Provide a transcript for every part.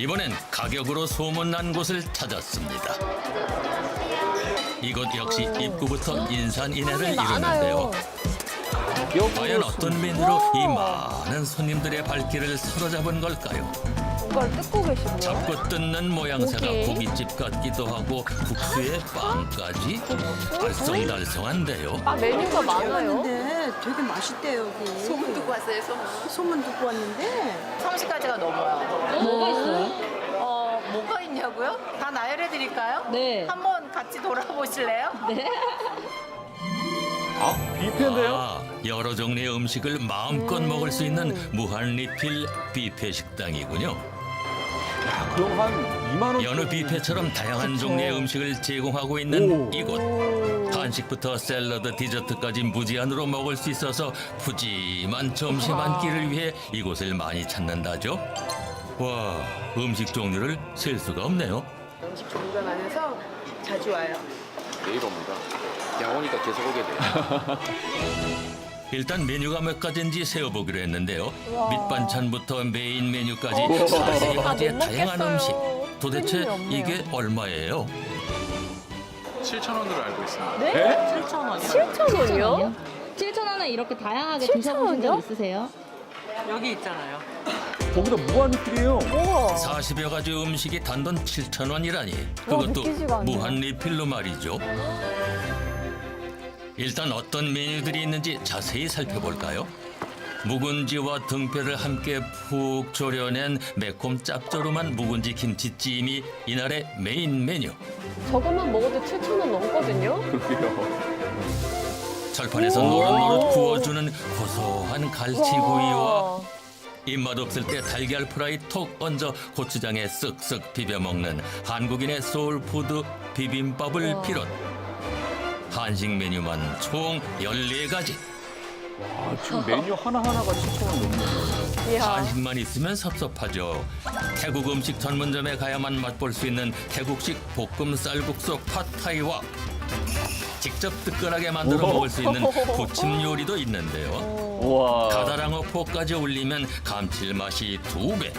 이번엔 가격으로 소문난 곳을 찾았습니다. 이곳 역시 입구부터 인산인해를 이루는데요. 과연 어떤 메뉴로 이 많은 손님들의 발길을 사로잡은 걸까요? 뭔가를 뜯고 계시고요. 잡고 뜯는 모양새가 고기. 고깃집 같기도 하고 국수에 빵까지 알쏭달쏭한데요. 아, 메뉴가 많아요. 왔는데 되게 맛있대요 여기. 소문 듣고 왔어요, 소문. 소문 듣고 왔는데 30가지가 넘어요. 뭐가 있어요? 어, 뭐가 있냐고요? 다 나열해 드릴까요? 네. 한번 같이 돌아보실래요? 네. 아, 뷔페인데요? 아, 여러 종류의 음식을 마음껏 먹을 수 있는 무한 리필 뷔페 식당이군요. 그럼 한 2만 원. 여느 뷔페처럼 다양한 종류의 음식을 제공하고 있는 오. 이곳. 한식부터 샐러드, 디저트까지 무제한으로 먹을 수 있어서 푸짐한 점심 한 끼를 위해 이곳을 많이 찾는다죠. 와, 음식 종류를 셀 수가 없네요. 음식 종류가 많아서 자주 와요. 내일 옵니다. 그냥 오니까 계속 오게 돼요. 일단 메뉴가 몇 가지인지 세어보기로 했는데요. 와. 밑반찬부터 메인 메뉴까지 어, 40가지의 못 다양한 먹겠어요. 음식. 도대체 없네요. 이게 얼마예요? 7,000원으로 알고 있습니다. 네? 7천 원이요? 7천 원에 이렇게 다양하게 7,000 드셔보신 적? 있으세요? 거기다 무한 리필이에요. 우와. 40여 가지 음식이 단돈 7,000원이라니. 와, 그것도 않네요. 무한 리필로 말이죠. 일단 어떤 메뉴들이 있는지 자세히 살펴볼까요? 묵은지와 등뼈를 함께 푹 졸여낸 매콤 짭조름한 묵은지 김치찜이 이날의 메인 메뉴. 저것만 먹어도 7천 원 넘거든요. 철판에서 노릇노릇 구워주는 고소한 갈치구이와 와. 입맛 없을 때 달걀 프라이 톡 얹어 고추장에 쓱쓱 비벼 먹는 한국인의 소울푸드 비빔밥을 와. 비롯 한식 메뉴만 총 14가지 아, 지금 메뉴 하나하나가 7,000원 넘네요. 이야. 한식만 있으면 섭섭하죠 태국 음식 전문점에 가야만 맛볼 수 있는 태국식 볶음 쌀국수 팟타이와 직접 뜨끈하게 만들어 우와. 먹을 수 있는 부침 요리도 있는데요 우와. 가다랑어 포까지 올리면 감칠맛이 두 배.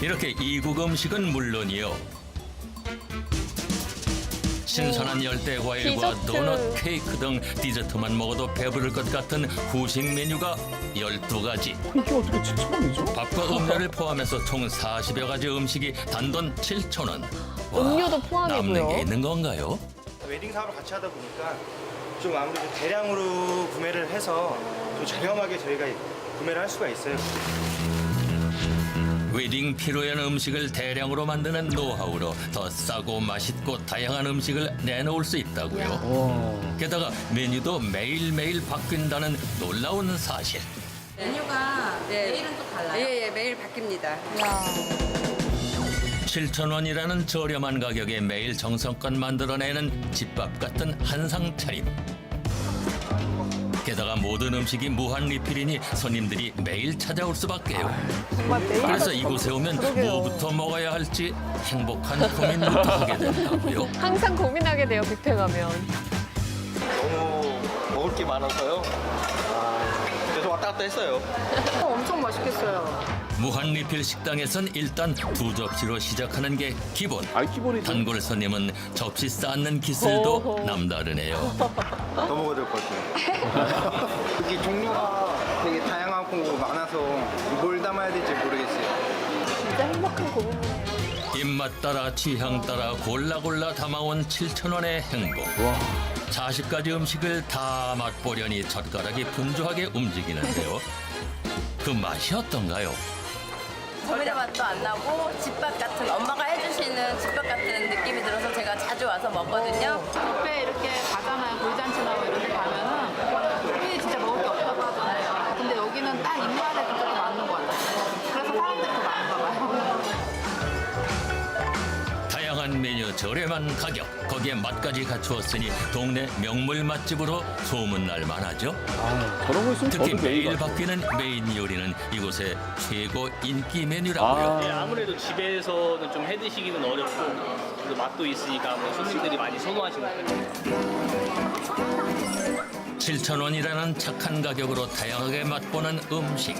이렇게 이국 음식은 물론이요. 신선한 열대 과일과 디저트. 도넛, 케이크 등 디저트만 먹어도 배부를 것 같은 후식 메뉴가 12가지. 이게 어떻게 7,000원이죠? 밥과 음료를 포함해서 총 40여 가지 음식이 단돈 7,000원. 음료도 포함이고요. 남는 게 있는 건가요? 웨딩 사업을 같이 하다 보니까 좀 아무래도 대량으로 구매를 해서 또 저렴하게 저희가 구매를 할 수가 있어요. 웨딩 피로연 음식을 대량으로 만드는 노하우로 더 싸고 맛있고 다양한 음식을 내놓을 수 있다고요. 와. 게다가 메뉴도 매일매일 바뀐다는 놀라운 사실. 메뉴가 내일은 또 달라요? 예, 예, 매일 바뀝니다. 7,000원이라는 저렴한 가격에 매일 정성껏 만들어내는 집밥 같은 한상 차림. 게다가 모든 음식이 무한 리필이니 손님들이 매일 찾아올 수밖에요. 정말 매일 그래서 이곳에 오면 그러게요. 뭐부터 먹어야 할지 행복한 고민부터 하게 된다고요. 항상 고민하게 돼요, 뷔페 가면. 너무 먹을 게 많아서요. 왔다 갔다 했어요. 엄청 맛있겠어요. 무한 리필 식당에선 일단 두 접시로 시작하는 게 기본. 아, 기본이죠. 단골 손님은 접시 쌓는 기술도 오호. 남다르네요. 더 먹어야 될 것 같아요. 여기 종류가 되게 다양하고 많아서 뭘 담아야 될지 모르겠어요. 진짜 행복한 고민이에요. 입맛 따라 취향 따라 골라 골라 담아온 7천 원의 행복. 와. 40가지 음식을 다 맛보려니 젓가락이 분주하게 움직이는데요. 그 맛이 어떤가요? 저희의 맛도 안 나고 집밥 같은 엄마가 해주시는 집밥 같은 느낌이 들어서 제가 자주 와서 먹거든요. 뷔페 이렇게 가잖아요. 돌잔치나 뭐 이런 데 가면은 손이 진짜 먹을 게 없다고 하잖아요. 근데 여기는 딱 입맛에 더 다양한 메뉴 저렴한 가격 거기에 맛까지 갖추었으니 동네 명물 맛집으로 소문날 만하죠. 아, 저런 거 있으면 특히 저도 매일 매일 가죠. 바뀌는 메인 요리는 이곳의 최고 인기 메뉴라고요. 네, 아, 아무래도 집에서는 좀 해드시기는 어렵고 그래도 맛도 있으니까 아무래도 손님들이 많이 선호하시는 편이에요. 7,000원이라는 착한 가격으로 다양하게 맛보는 음식.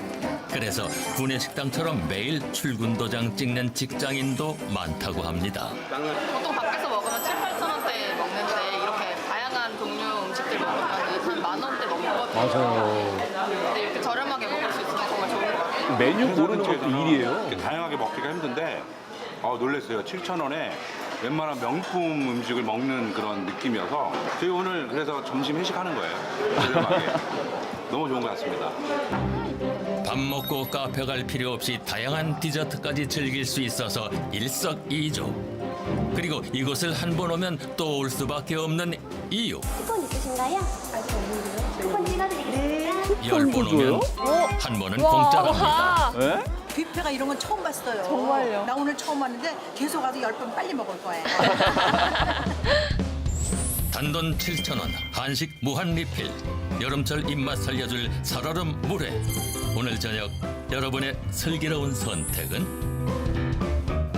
그래서 구내식당처럼 매일 출근 도장 찍는 직장인도 많다고 합니다. 보통 밖에서 먹으면 7, 8천 원대 먹는데 이렇게 다양한 종류 음식들 먹으면 한만 원대 먹거든요. 맞아요. 근데 이렇게 저렴하게 먹을 수 있어서 정말 좋은 것 같아요. 메뉴 고르는 것도 일이에요. 이렇게 다양하게 먹기가 힘든데 아, 놀랐어요. 7,000원에 웬만한 명품 음식을 먹는 그런 느낌이어서 저희 오늘 그래서 점심 회식하는 거예요. 저렴하게. 너무 좋은 것 같습니다. 밥 먹고 카페 갈 필요 없이 다양한 디저트까지 즐길 수 있어서 일석이조. 그리고 이곳을 한 번 오면 또 올 수밖에 없는 이유. 쿠폰 있으신가요? 아직 없는데요. 쿠폰 찍어드리겠습니다. 열 번 오면 한 번은 공짜랍니다. 예? 뷔페가 이런 건 처음 봤어요. 정말요? 나 오늘 처음 왔는데 계속 와서 열 번 빨리 먹을 거예요. 단돈 7,000원, 한식 무한 리필. 여름철 입맛 살려줄 살얼음 물회. 오늘 저녁 여러분의 슬기로운 선택은